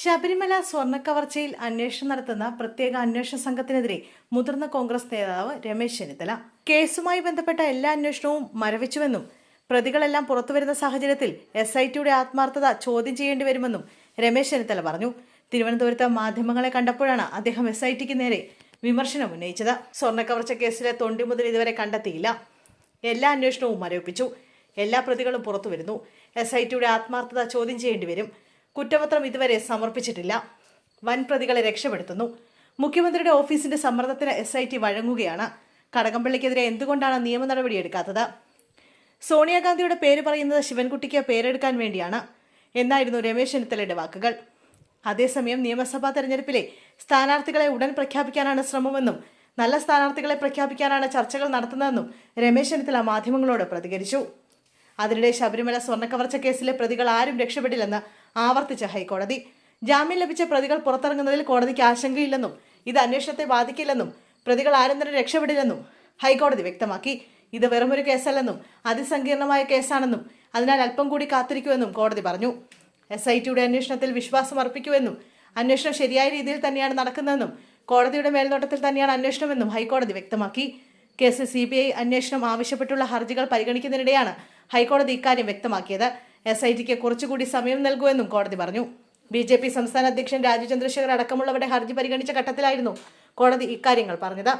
ശബരിമല സ്വർണക്കവർച്ചയിൽ അന്വേഷണം നടത്തുന്ന പ്രത്യേക അന്വേഷണ സംഘത്തിനെതിരെ മുതിർന്ന കോൺഗ്രസ് നേതാവ് രമേശ് ചെന്നിത്തല. കേസുമായി ബന്ധപ്പെട്ട എല്ലാ അന്വേഷണവും മരവിച്ചുവെന്നും പ്രതികളെല്ലാം പുറത്തുവരുന്ന സാഹചര്യത്തിൽ എസ് ഐ ടിയുടെ ആത്മാർത്ഥത ചോദ്യം ചെയ്യേണ്ടി വരുമെന്നും രമേശ് ചെന്നിത്തല പറഞ്ഞു. തിരുവനന്തപുരത്ത് മാധ്യമങ്ങളെ കണ്ടപ്പോഴാണ് അദ്ദേഹം എസ് ഐ ടിക്ക് നേരെ വിമർശനം ഉന്നയിച്ചത്. സ്വർണക്കവർച്ച കേസിലെ തൊണ്ടി മുതൽ ഇതുവരെ കണ്ടെത്തിയില്ല. എല്ലാ അന്വേഷണവും മരവിപ്പിച്ചു. എല്ലാ പ്രതികളും പുറത്തുവരുന്നു. എസ് ഐ ടിയുടെ ആത്മാർത്ഥത ചോദ്യം ചെയ്യേണ്ടി വരും. കുറ്റപത്രം ഇതുവരെ സമർപ്പിച്ചിട്ടില്ല. വൻപ്രതികളെ രക്ഷപ്പെടുത്തുന്നു. മുഖ്യമന്ത്രിയുടെ ഓഫീസിന്റെ സമ്മർദ്ദത്തിന് എസ് ഐ ടി വഴങ്ങുകയാണ്. കടകംപള്ളിക്കെതിരെ എന്തുകൊണ്ടാണ് നിയമ നടപടിയെടുക്കാത്തത്? സോണിയാഗാന്ധിയുടെ പേര് പറയുന്നത് ശിവൻകുട്ടിക്ക് പേരെടുക്കാൻ വേണ്ടിയാണ്. എന്നായിരുന്നു രമേശ് ചെന്നിത്തലയുടെ വാക്കുകൾ. അതേസമയം നിയമസഭാ തെരഞ്ഞെടുപ്പിലെ സ്ഥാനാർത്ഥികളെ ഉടൻ പ്രഖ്യാപിക്കാനാണ് ശ്രമമെന്നും നല്ല സ്ഥാനാർത്ഥികളെ പ്രഖ്യാപിക്കാനാണ് ചർച്ചകൾ നടത്തുന്നതെന്നും രമേശ് ചെന്നിത്തല മാധ്യമങ്ങളോട് പ്രതികരിച്ചു. അതിനിടെ ശബരിമല സ്വർണക്കവർച്ച കേസിലെ പ്രതികൾ ആരും രക്ഷപ്പെടില്ലെന്ന് ആവർത്തിച്ച ഹൈക്കോടതി. ജാമ്യം ലഭിച്ച പ്രതികൾ പുറത്തിറങ്ങുന്നതിൽ കോടതിക്ക് ആശങ്കയില്ലെന്നും ഇത് അന്വേഷണത്തെ ബാധിക്കില്ലെന്നും പ്രതികൾ ആരും തന്നെ രക്ഷപ്പെടില്ലെന്നും ഹൈക്കോടതി വ്യക്തമാക്കി. ഇത് വെറുമൊരു കേസല്ലെന്നും അതിസങ്കീർണമായ കേസാണെന്നും അതിനാൽ അല്പം കൂടി കാത്തിരിക്കുമെന്നും കോടതി പറഞ്ഞു. എസ് ഐ ടിയുടെ അന്വേഷണത്തിൽ വിശ്വാസം അർപ്പിക്കുമെന്നും അന്വേഷണം ശരിയായ രീതിയിൽ തന്നെയാണ് നടക്കുന്നതെന്നും കോടതിയുടെ മേൽനോട്ടത്തിൽ തന്നെയാണ് അന്വേഷണമെന്നും ഹൈക്കോടതി വ്യക്തമാക്കി. കേസിൽ സി ബി ഐ അന്വേഷണം ആവശ്യപ്പെട്ടുള്ള ഹർജികൾ പരിഗണിക്കുന്നതിനിടെയാണ് ഹൈക്കോടതി ഇക്കാര്യം വ്യക്തമാക്കിയത്. എസ് ഐ ടിക്ക് കുറച്ചുകൂടി സമയം നൽകുമെന്നും കോടതി പറഞ്ഞു. ബി ജെ പി സംസ്ഥാന അധ്യക്ഷൻ രാജു ചന്ദ്രശേഖർ അടക്കമുള്ളവരുടെ ഹർജി പരിഗണിച്ച ഘട്ടത്തിലായിരുന്നു കോടതി ഇക്കാര്യങ്ങൾ പറഞ്ഞത്.